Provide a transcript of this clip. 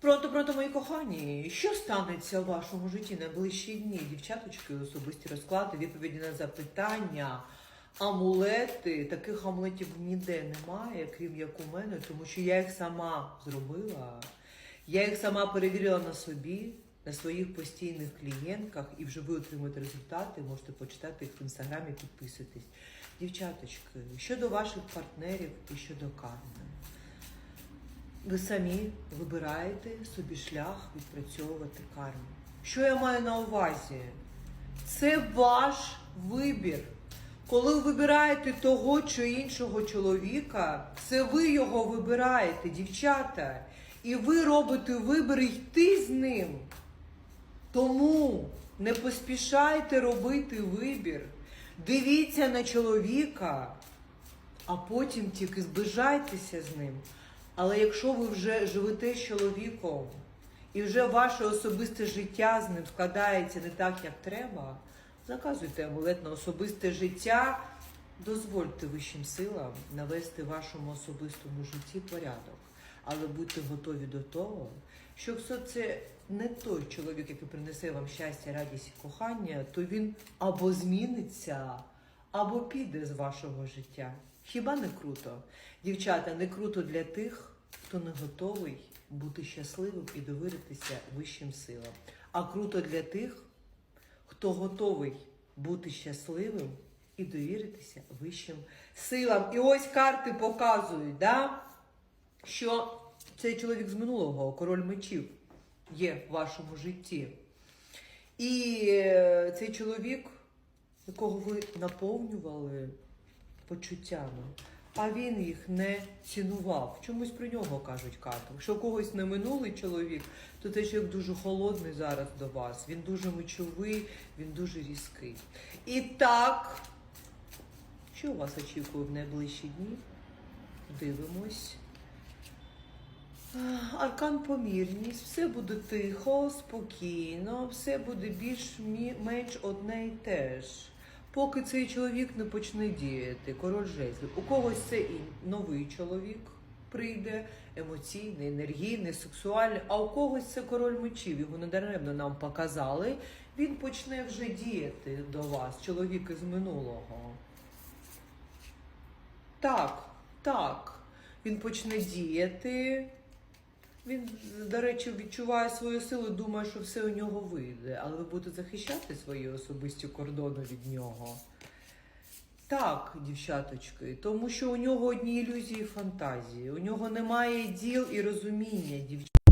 Пронто, пронто, мої кохані, що станеться в вашому житті найближчі дні? Дівчаточки, особисті розклади, відповіді на запитання, амулети. Таких амулетів ніде немає, крім як у мене, тому що я їх сама зробила. Я їх сама перевірила на собі, на своїх постійних клієнтках, і вже ви отримуєте результати, можете почитати їх в інстаграмі, підписуйтесь. Дівчаточки, щодо ваших партнерів і щодо карми. Ви самі вибираєте собі шлях відпрацьовувати карму. Що я маю на увазі? Це ваш вибір. Коли ви вибираєте того чи іншого чоловіка, це ви його вибираєте, дівчата. І ви робите вибір йти з ним. Тому не поспішайте робити вибір. Дивіться на чоловіка, а потім тільки зближайтеся з ним. Але якщо ви вже живете з чоловіком і вже ваше особисте життя з ним складається не так, як треба, заказуйте амулет на особисте життя, дозвольте вищим силам навести вашому особистому житті порядок. Але будьте готові до того, що якщо це не той чоловік, який принесе вам щастя, радість і кохання, то він або зміниться, або піде з вашого життя. Хіба не круто? Дівчата, не круто для тих, хто не готовий бути щасливим і довіритися вищим силам. А круто для тих, хто готовий бути щасливим і довіритися вищим силам. І ось карти показують, да? що цей чоловік з минулого, король мечів, є в вашому житті. І е, цей чоловік, якого ви наповнювали почуттями, а він їх не цінував. Чомусь про нього кажуть карти. Якщо когось не минулий чоловік, то цей чоловік дуже холодний зараз до вас. Він дуже мечовий, він дуже різкий. І так, що вас очікує в найближчі дні? Дивимось. Аркан помірність, все буде тихо, спокійно, все буде більш-менш одне і те ж. Поки цей чоловік не почне діяти, король жезлів. У когось це і новий чоловік прийде, емоційний, енергійний, сексуальний, а у когось це король мечів. Його недаремно нам показали. Він почне вже діяти до вас, чоловік із минулого. Так, так. Він почне діяти. Він, до речі, відчуває свою силу, думає, що все у нього вийде, але ви будете захищати свої особисті кордони від нього. Так, дівчаточки, тому що у нього одні ілюзії і фантазії. У нього немає діл і розуміння, дівчата.